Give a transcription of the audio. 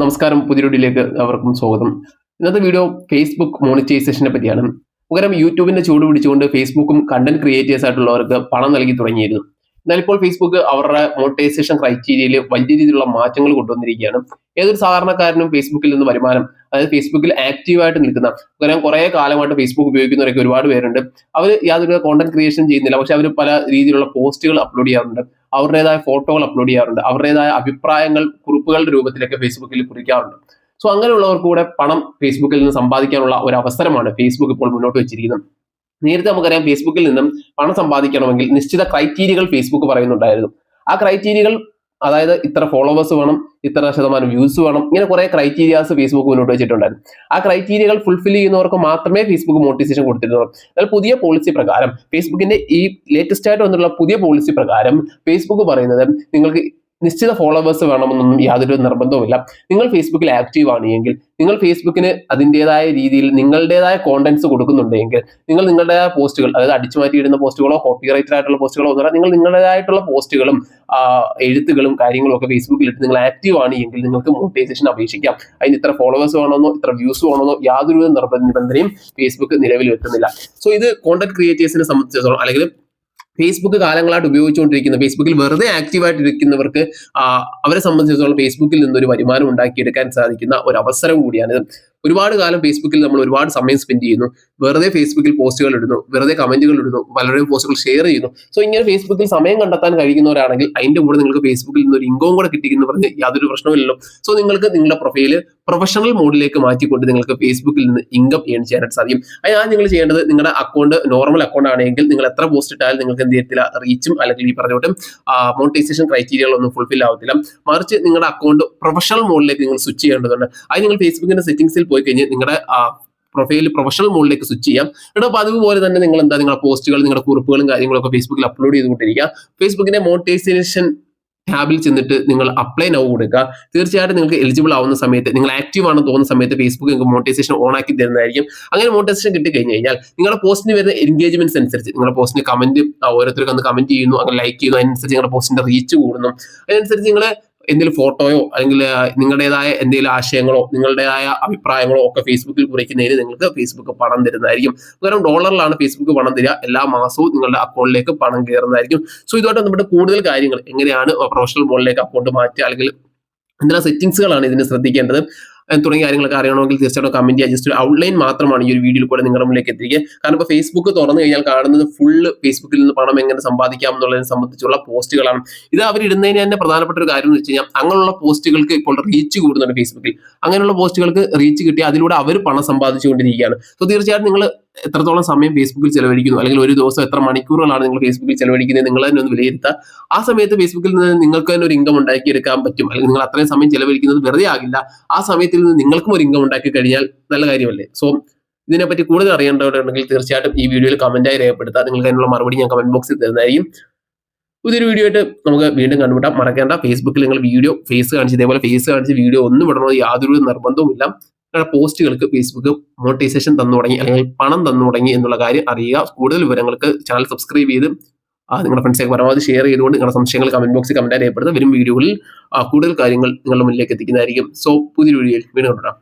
നമസ്കാരം. പുതിയ വീഡിയോയിലേക്ക് അവർക്കും സ്വാഗതം. ഇന്നത്തെ വീഡിയോ ഫേസ്ബുക്ക് മോണിറ്റൈസേഷനെ പറ്റിയാണ്. പകരം യൂട്യൂബിന്റെ ചൂട് പിടിച്ചുകൊണ്ട് ഫേസ്ബുക്കും കണ്ടന്റ് ക്രിയേറ്റേഴ്സ് ആയിട്ടുള്ളവർക്ക് പണം നൽകി തുടങ്ങിയിരുന്നു. എന്നാൽ ഇപ്പോൾ ഫേസ്ബുക്ക് അവരുടെ മോണിറ്റൈസേഷൻ ക്രൈറ്റീരിയയിൽ വലിയ രീതിയിലുള്ള മാറ്റങ്ങൾ കൊണ്ടുവന്നിരിക്കുകയാണ്. ഏതൊരു സാധാരണക്കാരനും ഫേസ്ബുക്കിൽ നിന്ന് വരുമാനം അതായത് ഫേസ്ബുക്കിൽ ആക്റ്റീവായിട്ട് നിൽക്കുന്ന കാരണം കുറെ കാലമായിട്ട് ഫേസ്ബുക്ക് ഉപയോഗിക്കുന്നവരൊക്കെ ഒരുപാട് പേരുണ്ട്. അവർ യാതൊരു കോണ്ടന്റ് ക്രിയേഷൻ ചെയ്യുന്നില്ല പക്ഷെ അവർ പല രീതിയിലുള്ള പോസ്റ്റുകൾ അപ്ലോഡ് ചെയ്യാറുണ്ട്. അവരുടേതായ ഫോട്ടോകൾ അപ്ലോഡ് ചെയ്യാറുണ്ട്. അവരുടേതായ അഭിപ്രായങ്ങൾ കുറിപ്പുകളുടെ രൂപത്തിലൊക്കെ ഫേസ്ബുക്കിൽ കുറിക്കാറുണ്ട്. സോ അങ്ങനെയുള്ളവർക്ക് കൂടെ പണം ഫേസ്ബുക്കിൽ നിന്ന് സമ്പാദിക്കാനുള്ള ഒരു അവസരമാണ് ഫേസ്ബുക്ക് ഇപ്പോൾ മുന്നോട്ട് വെച്ചിരിക്കുന്നത്. നേരത്തെ നമുക്കറിയാം ഫേസ്ബുക്കിൽ നിന്നും പണം സമ്പാദിക്കണമെങ്കിൽ നിശ്ചിത ക്രൈറ്റീരിയകൾ ഫേസ്ബുക്ക് പറയുന്നുണ്ടായിരുന്നു. ആ ക്രൈറ്റീരിയകൾ അതായത് ഇത്ര ഫോളോവേഴ്സ് വേണം ഇത്ര ശതമാനം വ്യൂസ് വേണം ഇങ്ങനെ കുറെ ക്രൈറ്റീരിയാസ് ഫേസ്ബുക്ക് മുന്നോട്ട് വെച്ചിട്ടുണ്ടായിരുന്നു. ആ ക്രൈറ്റീരിയകൾ ഫുൾഫിൽ ചെയ്യുന്നവർക്ക് മാത്രമേ ഫേസ്ബുക്ക് മോട്ടിവേഷൻ കൊടുത്തിരുന്നുള്ളൂ എന്നാൽ പുതിയ പോളിസി പ്രകാരം ഫേസ്ബുക്കിന്റെ ഈ ലേറ്റസ്റ്റ് ആയിട്ട് വന്നിട്ടുള്ള പുതിയ പോളിസി പ്രകാരം ഫേസ്ബുക്ക് പറയുന്നത് നിങ്ങൾക്ക് നിശ്ചിത ഫോളോവേഴ്സ് വേണമെന്നൊന്നും യാതൊരു നിർബന്ധവുമില്ല. നിങ്ങൾ ഫേസ്ബുക്കിൽ ആക്റ്റീവ് ആണ് എങ്കിൽ നിങ്ങൾ ഫേസ്ബുക്കിന് അതിന്റെതായ രീതിയിൽ നിങ്ങളുടേതായ കോണ്ടന്റ്സ് കൊടുക്കുന്നുണ്ടെങ്കിൽ നിങ്ങൾ നിങ്ങളുടേതായ പോസ്റ്റുകൾ അതായത് അടിച്ചു മാറ്റിയിടുന്ന പോസ്റ്റുകളോ കോപ്പി റൈറ്റഡ് ആയിട്ടുള്ള പോസ്റ്റുകളോ ഒന്നും നിങ്ങൾ നിങ്ങളുടേതായിട്ടുള്ള പോസ്റ്റുകളും എഴുത്തുകളും കാര്യങ്ങളും ഒക്കെ ഫേസ്ബുക്കിൽ ഇട്ട് നിങ്ങൾ ആക്റ്റീവ് ആണ് എങ്കിൽ നിങ്ങൾക്ക് മോണിറ്റൈസേഷൻ അപേക്ഷിക്കാം. അതിന് ഇത്ര ഫോളോവേഴ്സ് വേണമെന്നോ ഇത്ര വ്യൂസ് വേണമെന്നോ യാതൊരു നിബന്ധനയും ഫേസ്ബുക്ക് നിലവിൽ വെക്കുന്നില്ല. സോ ഇത് കോണ്ടന്റ് ക്രിയേറ്റേഴ്സിനെ സംബന്ധിച്ചിടത്തോളം അല്ലെങ്കിൽ ഫേസ്ബുക്ക് കാലങ്ങളായിട്ട് ഉപയോഗിച്ചുകൊണ്ടിരിക്കുന്ന ഫേസ്ബുക്കിൽ വെറുതെ ആക്റ്റീവായിട്ട് ഇരിക്കുന്നവർക്ക് അവരെ സംബന്ധിച്ചിടത്തോളം ഫേസ്ബുക്കിൽ നിന്നൊരു വരുമാനം ഉണ്ടാക്കിയെടുക്കാൻ സാധിക്കുന്ന ഒരു അവസരം കൂടിയാണിത്. ഒരുപാട് കാലം ഫേസ്ബുക്കിൽ നമ്മൾ ഒരുപാട് സമയം സ്പെൻഡ് ചെയ്യുന്നു. വെറുതെ ഫേസ്ബുക്കിൽ പോസ്റ്റുകൾ ഇടുന്നു. വെറുതെ കമന്റുകൾ ഇടുന്നു. പലരുടെയും പോസ്റ്റുകൾ ഷെയർ ചെയ്യുന്നു. സോ ഇങ്ങനെ ഫേസ്ബുക്കിൽ സമയം കണ്ടെത്താൻ കഴിയുന്നവരാണെങ്കിൽ അതിന്റെ കൂടെ നിങ്ങൾക്ക് ഫേസ്ബുക്കിൽ നിന്ന് ഒരു ഇൻകവും കൂടെ കിട്ടിയെന്ന് പറഞ്ഞ് യാതൊരു പ്രശ്നമില്ലല്ലോ സോ നിങ്ങൾക്ക് നിങ്ങളുടെ പ്രൊഫൈൽ പ്രൊഫഷണൽ മോഡിലേക്ക് മാറ്റിക്കൊണ്ട് നിങ്ങൾക്ക് ഫേസ്ബുക്കിൽ നിന്ന് ഇൻകം ഏൺ ചെയ്യാനായിട്ട് സാധിക്കും. അതിനാണ് നിങ്ങൾ ചെയ്യേണ്ടത് നിങ്ങളുടെ അക്കൗണ്ട് നോർമൽ അക്കൗണ്ട് ആണെങ്കിൽ നിങ്ങൾ എത്ര പോസ്റ്റ് ഇട്ടാലും നിങ്ങൾക്ക് എന്ത് ചെയ്യത്തില്ല? റീച്ചും അല്ലെങ്കിൽ ഈ പറഞ്ഞ മോണിറ്റൈസേഷൻ ക്രൈറ്റീരിയകളൊന്നും ഫുൾഫിൽ ആവത്തില്ല. മറിച്ച് നിങ്ങളുടെ അക്കൗണ്ട് പ്രൊഫഷണൽ മോഡിലേക്ക് നിങ്ങൾ സ്വിച്ച് ചെയ്യേണ്ടതുണ്ട്. അത് നിങ്ങൾ ഫേസ്ബുക്കിന്റെ സെറ്റിംഗ്സിൽ പോയി കഴിഞ്ഞ് നിങ്ങളുടെ പ്രൊഫൈൽ പ്രൊഫഷണൽ മോഡിലേക്ക് സ്വിച്ച് ചെയ്യാം. എന്നിട്ട് അപ്പോൾ അതുപോലെ തന്നെ നിങ്ങൾ എന്താ നിങ്ങളുടെ പോസ്റ്റുകൾ നിങ്ങളുടെ കുറിപ്പുകളും കാര്യങ്ങളൊക്കെ ഫേസ്ബുക്കിൽ അപ്ലോഡ് ചെയ്തുകൊണ്ടിരിക്കുക. ഫേസ്ബുക്കിന്റെ മോണിറ്റൈസേഷൻ ടാബിൽ ചെന്നിട്ട് നിങ്ങൾ അപ്ലൈ നൗ കൊടുക്കുക. തീർച്ചയായിട്ടും നിങ്ങൾക്ക് എലിജിബിൾ ആവുന്ന സമയത്ത് നിങ്ങൾ ആക്റ്റീവ് ആണെന്ന് തോന്നുന്ന സമയത്ത് ഫേസ്ബുക്ക് നിങ്ങൾക്ക് മോണിറ്റൈസേഷൻ ഓൺ ആക്കി തരുന്നതായിരിക്കും. അങ്ങനെ മോണിറ്റൈസേഷൻ കിട്ടി കഴിഞ്ഞ് കഴിഞ്ഞാൽ നിങ്ങളുടെ പോസ്റ്റിന് വരുന്ന എൻഗേജ്മെന്റ്സ് അനുസരിച്ച് നിങ്ങളുടെ പോസ്റ്റിന് കമന്റ് ഓരോരുത്തർക്ക് കമന്റ് ചെയ്യുന്നു അങ്ങനെ ലൈക്ക് ചെയ്യുന്നു അതിനനുസരിച്ച് നിങ്ങളുടെ പോസ്റ്റിന്റെ റീച്ച് കൂടുന്നു. അതിനനുസരിച്ച് നിങ്ങൾ എന്തെങ്കിലും ഫോട്ടോയോ അല്ലെങ്കിൽ നിങ്ങളുടേതായ എന്തെങ്കിലും ആശയങ്ങളോ നിങ്ങളുടേതായ അഭിപ്രായങ്ങളോ ഒക്കെ ഫേസ്ബുക്കിൽ കുറിക്കുന്നതിന് നിങ്ങൾക്ക് ഫേസ്ബുക്ക് പണം തരുന്നതായിരിക്കും. കാരണം ഡോളറിലാണ് ഫേസ്ബുക്ക് പണം തരിക. എല്ലാ മാസവും നിങ്ങളുടെ അക്കൗണ്ടിലേക്ക് പണം കയറുന്നതായിരിക്കും. സോ ഇതുമായിട്ട് നമ്മുടെ കൂടുതൽ കാര്യങ്ങൾ എങ്ങനെയാണ് പ്രൊഫഷണൽ മോഡിലേക്ക് അക്കൗണ്ട് മാറ്റുക അല്ലെങ്കിൽ എന്തെല്ലാം സെറ്റിംഗ്സുകളാണ് ഇതിന് ശ്രദ്ധിക്കേണ്ടത്? തുടങ്ങിയ കാര്യങ്ങളൊക്കെ അറിയണമെങ്കിൽ തീർച്ചയായിട്ടും കമന്റ് ചെയ്യുക. ജസ്റ്റ് ഔട്ട്ലൈൻ മാത്രമാണ് ഈ ഒരു വീഡിയോയിൽ കൂടെ നിങ്ങളുടെ മുന്നിലേക്ക് എത്തിക്കുക കാരണം ഇപ്പോൾ ഫേസ്ബുക്ക് തുറന്നു കഴിഞ്ഞാൽ കാണുന്നത് ഫുള്ള് ഫേസ്ബുക്കിൽ നിന്ന് പണം എങ്ങനെ സമ്പാദിക്കാം എന്നുള്ളതിനെ സംബന്ധിച്ചുള്ള പോസ്റ്റുകളാണ്. ഇത് അവർ ഇടുന്നതിന് തന്നെ പ്രധാനപ്പെട്ട ഒരു കാര്യം എന്ന് വെച്ച് കഴിഞ്ഞാൽ അങ്ങനെയുള്ള പോസ്റ്റുകൾക്ക് ഇപ്പോൾ റീച്ച് കൂടുന്നുണ്ട് ഫേസ്ബുക്കിൽ അങ്ങനെയുള്ള പോസ്റ്റുകൾക്ക് റീച്ച് കിട്ടി അതിലൂടെ അവർ പണം സമ്പാദിച്ചുകൊണ്ടിരിക്കുകയാണ്. സോ തീർച്ചയായിട്ടും നിങ്ങൾ എത്രത്തോളം സമയം ഫേസ്ബുക്കിൽ ചെലവഴിക്കുന്നു? അല്ലെങ്കിൽ ഒരു ദിവസം എത്ര മണിക്കൂറുകളാണ് നിങ്ങൾ ഫേസ്ബുക്കിൽ ചെലവഴിക്കുന്നത്? നിങ്ങൾ തന്നെ ഒന്ന് വിലയിരുത്തുക ആ സമയത്ത് ഫേസ്ബുക്കിൽ നിന്ന് നിങ്ങൾക്ക് തന്നെ ഒരു ഇൻകം ഉണ്ടാക്കിയെടുക്കാൻ പറ്റും. അല്ലെങ്കിൽ നിങ്ങൾ അത്രയും സമയം ചെലവഴിക്കുന്നത് വെറുതെ ആകില്ല. ആ സമയത്തിൽ നിന്ന് നിങ്ങൾക്കും ഒരു ഇൻകം ഉണ്ടാക്കി കഴിഞ്ഞാൽ നല്ല കാര്യമല്ലേ? സോ ഇതിനെപ്പറ്റി കൂടുതൽ അറിയേണ്ടവരുണ്ടെങ്കിൽ തീർച്ചയായിട്ടും ഈ വീഡിയോയിൽ കമന്റായി രേഖപ്പെടുത്തുക. നിങ്ങൾക്ക് അതിനുള്ള മറുപടി ഞാൻ കമന്റ് ബോക്സിൽ തരുന്നതായിരിക്കും. പുതിയൊരു വീഡിയോ ആയിട്ട് നമുക്ക് വീണ്ടും കണ്ടുമുട്ടാം. മറക്കേണ്ട. ഫേസ്ബുക്കിൽ നിങ്ങൾ വീഡിയോ ഫേസ് കാണിച്ച് ഇതേപോലെ ഫേസ് കാണിച്ച് വീഡിയോ ഒന്നും വിടണോ യാതൊരു നിർബന്ധവുമില്ല. പോസ്റ്റുകൾക്ക് ഫേസ്ബുക്ക് മോണിറ്റൈസേഷൻ തന്നു തുടങ്ങി അല്ലെങ്കിൽ പണം തന്നു തുടങ്ങി എന്നുള്ള കാര്യം അറിയുക. കൂടുതൽ വിവരങ്ങൾക്ക് ചാനൽ സബ്സ്ക്രൈബ് ചെയ്ത് നിങ്ങളുടെ ഫ്രണ്ട്സൊക്കെ പരമാവധി ഷെയർ ചെയ്തുകൊണ്ട് നിങ്ങളുടെ സംശയങ്ങൾ കമന്റ് ബോക്സിൽ കമന്റ് ചെയ്യപ്പെടുന്നത് വരും വീഡിയോകളിൽ കൂടുതൽ കാര്യങ്ങൾ നിങ്ങളുടെ മുന്നിലേക്ക് എത്തിക്കുന്നതായിരിക്കും. സോ പുതിയൊരു വീഡിയോയിൽ വീണ്ടും കണ്ടാം